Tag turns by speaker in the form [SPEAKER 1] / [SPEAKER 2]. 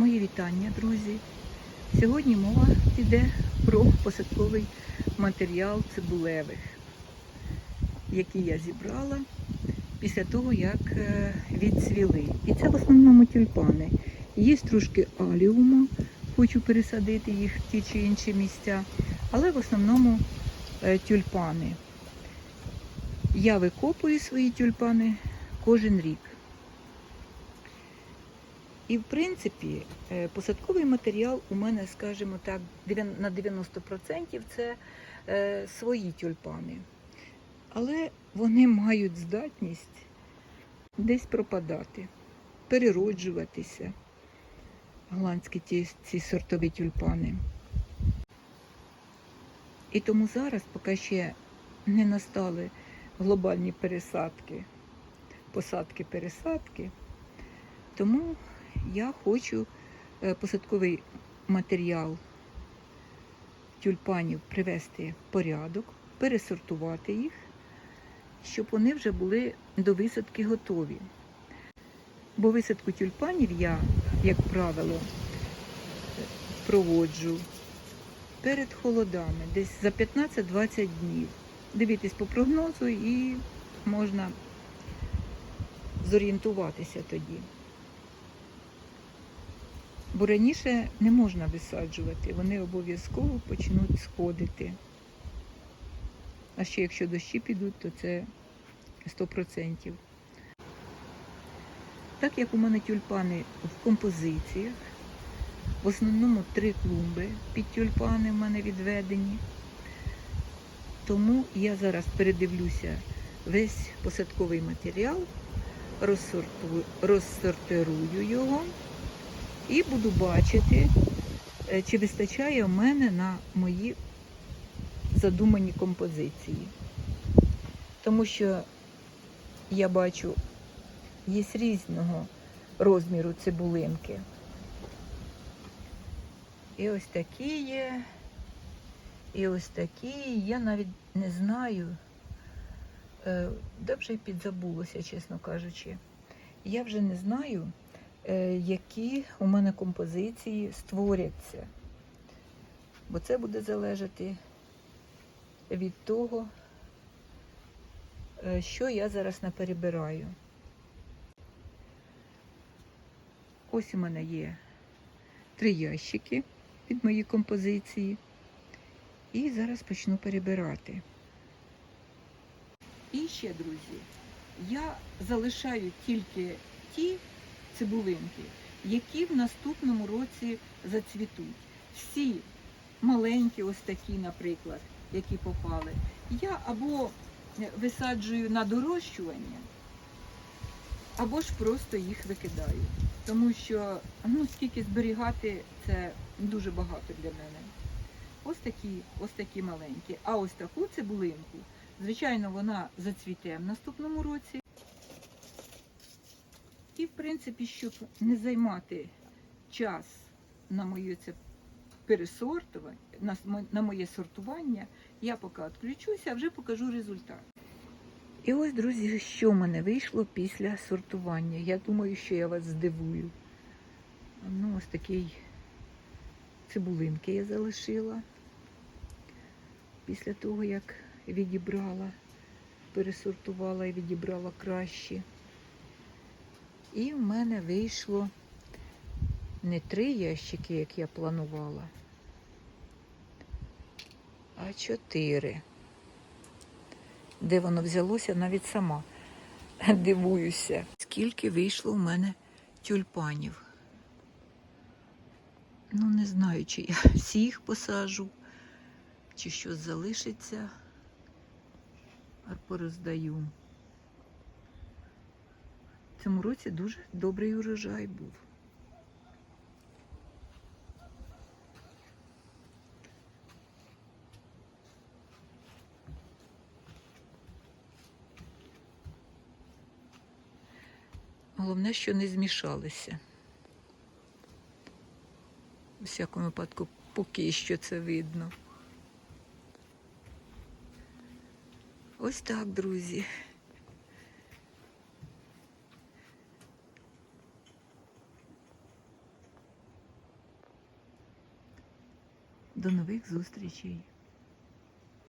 [SPEAKER 1] Мої вітання, друзі. Сьогодні мова піде про посадковий матеріал цибулевих, який я зібрала після того, як е, відцвіли. І це в основному тюльпани. Є трошки аліуму, хочу пересадити їх в ті чи інші місця, але в основному е, тюльпани. Я викопую свої тюльпани кожен рік. І, в принципі, е, посадковий матеріал у мене, скажімо так, на 90% це е, свої тюльпани. Але вони мають здатність десь пропадати, перероджуватися. Голландські ті, ці сортові тюльпани. І тому зараз, поки ще не настали глобальні пересадки, посадки-пересадки, тому я хочу е, посадковий матеріал тюльпанів привести в порядок, пересортувати їх, щоб вони вже були до висадки готові. Бо висадку тюльпанів я, як правило, проводжу перед холодами, десь за 15-20 днів. Дивитись по прогнозу і можна зорієнтуватися тоді. Бо раніше не можна висаджувати, вони обов'язково почнуть сходити. А ще якщо дощі підуть, то це 100%. Так як у мене тюльпани в композиціях, в основному три клумби під тюльпани в мене відведені. Тому я зараз передивлюся весь посадковий матеріал, розсортирую його і буду бачити, е, чи вистачає в мене на мої задумані композиції. Тому що я бачу, є різного розміру цибулинки. І ось такі є, і ось такі. Я навіть не знаю, е, де вже й підзабулося, чесно кажучи. Я вже не знаю, які у мене композиції створяться. Бо це буде залежати від того, е, що я зараз наперебираю. Ось у мене є три ящики під мої композиції. І зараз почну перебирати. І ще, друзі, я залишаю тільки ті цибулинки, які в наступному році зацвітуть. Всі маленькі, ось такі, наприклад, які попали, я або висаджую на дорощування, або ж просто їх викидаю. Тому що ну, скільки зберігати, це дуже багато для мене. Ось такі, ось такі маленькі. А ось таку цибулинку, звичайно, вона зацвіте в наступному році. І, в принципі, щоб не займати час на моє це пересортування, на моє сортування, я поки відключуся, а вже покажу результат. І ось, друзі, що в мене вийшло після сортування. Я думаю, що я вас здивую. Ну, ось такий цибулинки я залишила після того, як відібрала, пересортувала і відібрала кращі. І в мене вийшло не три ящики, як я планувала, а чотири. Де воно взялося, навіть сама дивуюся. Скільки вийшло в мене тюльпанів. Ну, не знаю, чи я всіх посажу, чи щось залишиться, а пороздаю. Цьому році дуже добрий урожай був. Головне, що не змішалися. У всякому випадку, поки що це видно. Ось так, друзі. До нових зустрічей!